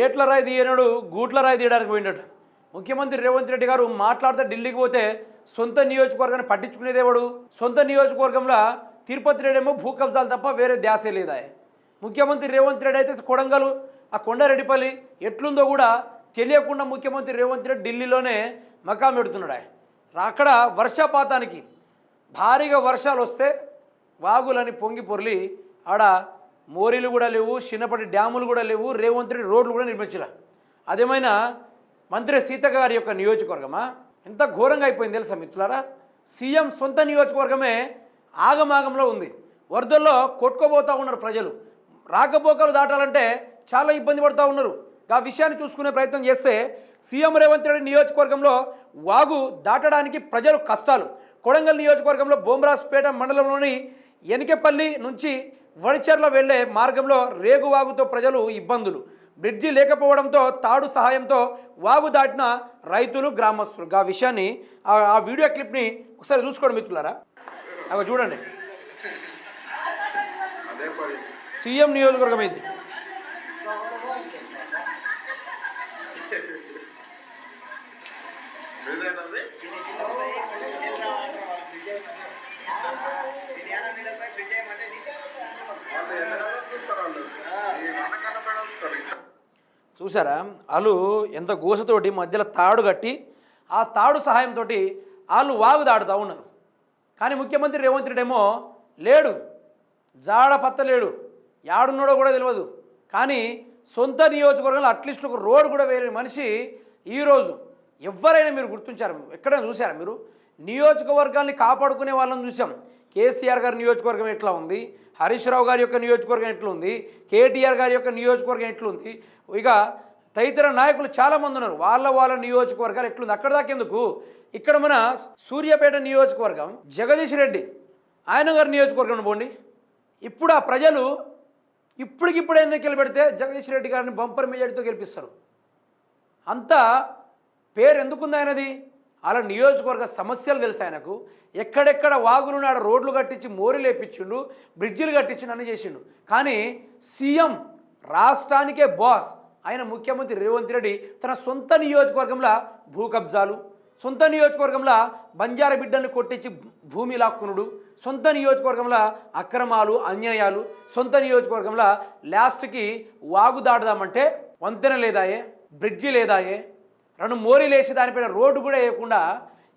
ఏట్ల రాయి తీయనుడు గూట్ల రాయి తీయడానికి పోయినట్టు ముఖ్యమంత్రి రేవంత్ రెడ్డి గారు మాట్లాడితే ఢిల్లీకి పోతే సొంత నియోజకవర్గాన్ని పట్టించుకునేదేవాడు సొంత నియోజకవర్గంలో తిరుపతి రెడ్డేమో భూ కబ్జాలు తప్ప వేరే ధ్యాసే లేదా ముఖ్యమంత్రి రేవంత్ రెడ్డి అయితే కొడంగల్ ఆ కొండారెడ్డిపల్లి ఎట్లుందో కూడా తెలియకుండా ముఖ్యమంత్రి రేవంత్ రెడ్డి ఢిల్లీలోనే మకాం పెడుతున్నాడు అక్కడ వర్షపాతానికి భారీగా వర్షాలు వస్తే వాగులని పొంగి పొర్లి ఆడ మోరీలు కూడా లేవు చిన్నప్పటి డ్యాములు కూడా లేవు రేవంత్ రెడ్డి రోడ్లు కూడా నిర్మించలే. అదేమైనా మంత్రి సీతక్క గారి యొక్క నియోజకవర్గమా? ఎంత ఘోరంగా అయిపోయింది తెలుసా మిత్రులారా? సీఎం సొంత నియోజకవర్గమే ఆగమాగంలో ఉంది. వరదల్లో కొట్టుకోబోతూ ఉన్నారు ప్రజలు. రాకపోకలు దాటాలంటే చాలా ఇబ్బంది పడుతూ ఉన్నారు. ఆ విషయాన్ని చూసుకునే ప్రయత్నం చేస్తే సీఎం రేవంత్ రెడ్డి నియోజకవర్గంలో వాగు దాటడానికి ప్రజలు కష్టాలు. కొడంగల్ నియోజకవర్గంలో బోమ్రాస్పేట మండలంలోని ఎనికెపల్లి నుంచి వడిచెర్ల వెళ్ళే మార్గంలో రేగువాగుతో ప్రజలు ఇబ్బందులు. బ్రిడ్జి లేకపోవడంతో తాడు సహాయంతో వాగు దాటిన రైతులు గ్రామస్తులు ఆ విషయాన్ని ఆ- ఆ వీడియో క్లిప్ని ఒకసారి చూసుకోండి మిత్రులారా. అవి చూడండి. సీఎం నియోజకవర్గం ఇది. ఏదైనది చూసారా వాళ్ళు ఎంత గోసతోటి మధ్యలో తాడు కట్టి ఆ తాడు సహాయంతో వాళ్ళు వాగు దాడుతూ ఉన్నారు. కానీ ముఖ్యమంత్రి రేవంత్ రెడ్డి ఏమో లేడు. జాడ పత్త లేడు యాడున్నాడో కూడా తెలియదు కానీ సొంత నియోజకవర్గంలో అట్లీస్ట్ ఒక రోడ్ కూడా వేయని మనిషి ఈరోజు. ఎవరైనా మీరు గుర్తించారు? ఎక్కడైనా చూసారా మీరు? నియోజకవర్గాన్ని కాపాడుకునే వాళ్ళని చూసాం. కేసీఆర్ గారి నియోజకవర్గం ఎట్లా ఉంది? హరీష్ రావు గారి యొక్క నియోజకవర్గం ఎట్లుంది ఉంది? కేటీఆర్ గారి యొక్క నియోజకవర్గం ఎట్లుంది ఇక తదితర నాయకులు చాలామంది ఉన్నారు. వాళ్ళ వాళ్ళ నియోజకవర్గాలు ఎట్లుంది? అక్కడ దాకా ఎందుకు? ఇక్కడ మన సూర్యాపేట నియోజకవర్గం జగదీష్ రెడ్డి ఆయన గారి నియోజకవర్గం పోండి. ఇప్పుడు ఆ ప్రజలు ఇప్పటికిప్పుడు ఎన్నికలు పెడితే జగదీష్ రెడ్డి గారిని బంపర్ మెజార్టీతో గెలిపిస్తారు? అంతా పేరు ఎందుకుంది ఆయనది? అలా నియోజకవర్గ సమస్యలు తెలుసు ఆయనకు. ఎక్కడెక్కడ వాగులు రోడ్లు కట్టించి మోరీ లేపించిండు బ్రిడ్జిలు కట్టించిండు అని చేసిండు. కానీ సీఎం రాష్ట్రానికే బాస్ ఆయన ముఖ్యమంత్రి రేవంత్ రెడ్డి తన సొంత నియోజకవర్గంలో భూ కబ్జాలు సొంత నియోజకవర్గంలో బంజారా బిడ్డల్ని కొట్టించి భూమి లాక్కునుడు సొంత నియోజకవర్గంలో అక్రమాలు అన్యాయాలు సొంత నియోజకవర్గంలో లాస్ట్కి వాగు దాటుదామంటే వంతెన లేదాయే బ్రిడ్జి లేదాయే రెండు మోరీలు వేసి దానిపైన రోడ్డు కూడా వేయకుండా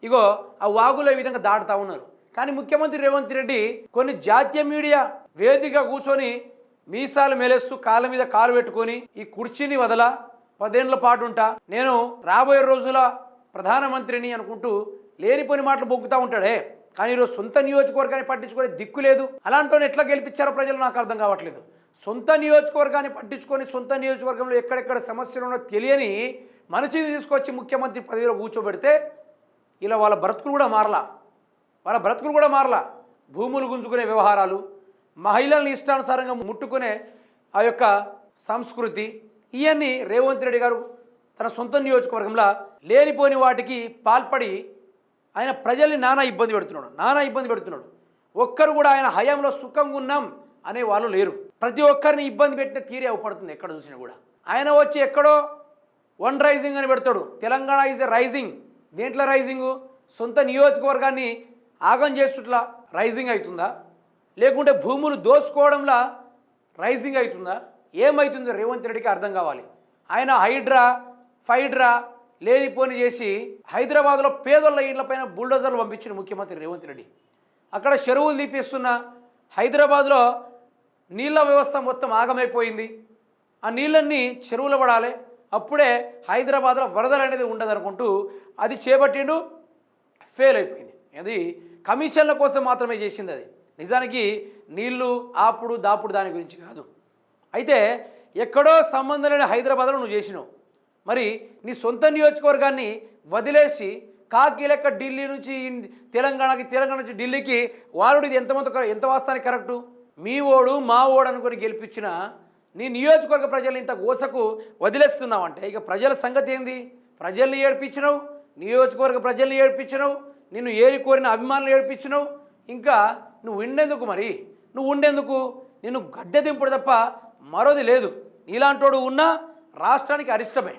ఇగో ఆ వాగులో ఈ విధంగా దాటుతా ఉన్నారు. కానీ ముఖ్యమంత్రి రేవంత్ రెడ్డి కొన్ని జాతీయ మీడియా వేదిక కూర్చొని మీసాలు మెలేస్తూ కాళ్ళ మీద కాలు పెట్టుకొని ఈ కుర్చీని వదల పదేండ్ల పాటు ఉంటా. నేను రాబోయే రోజుల ప్రధానమంత్రిని అనుకుంటూ లేనిపోని మాటలు బొగ్గుతూ ఉంటాడే. కానీ ఈరోజు సొంత నియోజకవర్గాన్ని పట్టించుకునే దిక్కు లేదు. అలాంటి ఎట్లా గెలిపించారో ప్రజలు నాకు అర్థం కావట్లేదు. సొంత నియోజకవర్గాన్ని పట్టించుకొని సొంత నియోజకవర్గంలో ఎక్కడెక్కడ సమస్యలు ఉన్నో తెలియని మనిషిని తీసుకొచ్చి ముఖ్యమంత్రి పదవిలో కూర్చోబెడితే ఇలా వాళ్ళ బ్రతుకులు కూడా మారలా. వాళ్ళ బ్రతుకులు కూడా మారలా. భూములు గుంజుకునే వ్యవహారాలు మహిళల్ని ఇష్టానుసారంగా ముట్టుకునే ఆ యొక్క సంస్కృతి ఇవన్నీ రేవంత్ రెడ్డి గారు తన సొంత నియోజకవర్గంలో లేనిపోని వాటికి పాల్పడి ఆయన ప్రజల్ని నానా ఇబ్బంది పెడుతున్నాడు నానా ఇబ్బంది పెడుతున్నాడు. ఒక్కరు కూడా ఆయన హయాంలో సుఖంగా ఉన్నాం అనే వాళ్ళు లేరు. ప్రతి ఒక్కరిని ఇబ్బంది పెట్టిన తీరే అవపడుతుంది ఎక్కడ చూసినా కూడా. ఆయన వచ్చి ఎక్కడో వన్ రైజింగ్ అని పెడతాడు. తెలంగాణ ఈజ్ ఎ రైజింగ్ దేంట్లో రైజింగు సొంత నియోజకవర్గాన్ని ఆగం చేస్తుట్లా రైజింగ్ అవుతుందా లేకుంటే భూములు దోసుకోవడంలా రైజింగ్ అవుతుందా ఏమవుతుందో రేవంత్ రెడ్డికి అర్థం కావాలి. ఆయన హైడ్రా ఫైడ్రా లేనిపోని చేసి హైదరాబాద్లో పేదోళ్ళ ఇళ్ళపైన బుల్డోజర్లు పంపించిన ముఖ్యమంత్రి రేవంత్ రెడ్డి. అక్కడ చెరువులు తీపిస్తున్న హైదరాబాద్లో నీళ్ళ వ్యవస్థ మొత్తం ఆగమైపోయింది. ఆ నీళ్ళన్నీ చెరువులో పడాలి. అప్పుడే హైదరాబాద్లో వరదలు అనేది ఉండదు అనుకుంటూ అది చేపట్టిండు ఫెయిల్ అయిపోయింది. అది కమిషన్ల కోసం మాత్రమే చేసింది అది. నిజానికి నీళ్ళు ఆపుడు దాపుడు దాని గురించి కాదు. అయితే ఎక్కడో సంబంధం లేని హైదరాబాద్లో నువ్వు చేసినావు. మరి నీ సొంత నియోజకవర్గాన్ని వదిలేసి కాకి లెక్క ఢిల్లీ నుంచి తెలంగాణకి తెలంగాణ నుంచి ఢిల్లీకి వారుడు ఇది ఎంతమంది ఎంత వాస్తానికి కరెక్టు? మీ ఓడు మా ఓడు అనుకొని గెలిపించిన నీ నియోజకవర్గ ప్రజలు ఇంత గోసకు వదిలేస్తున్నావు అంటే ఇక ప్రజల సంగతి ఏంది? ప్రజల్ని ఏడిపించినావు నియోజకవర్గ ప్రజల్ని ఏడిపించినావు నిన్ను ఏరి కోరిన అభిమానులు ఏడిపించినావు ఇంకా నువ్వు ఉండేందుకు మరి? నువ్వు ఉండేందుకు? నిన్ను గద్దె దింపుడు తప్ప మరోది లేదు. నీలాంటోడు ఉన్నా రాష్ట్రానికి అరిష్టమే.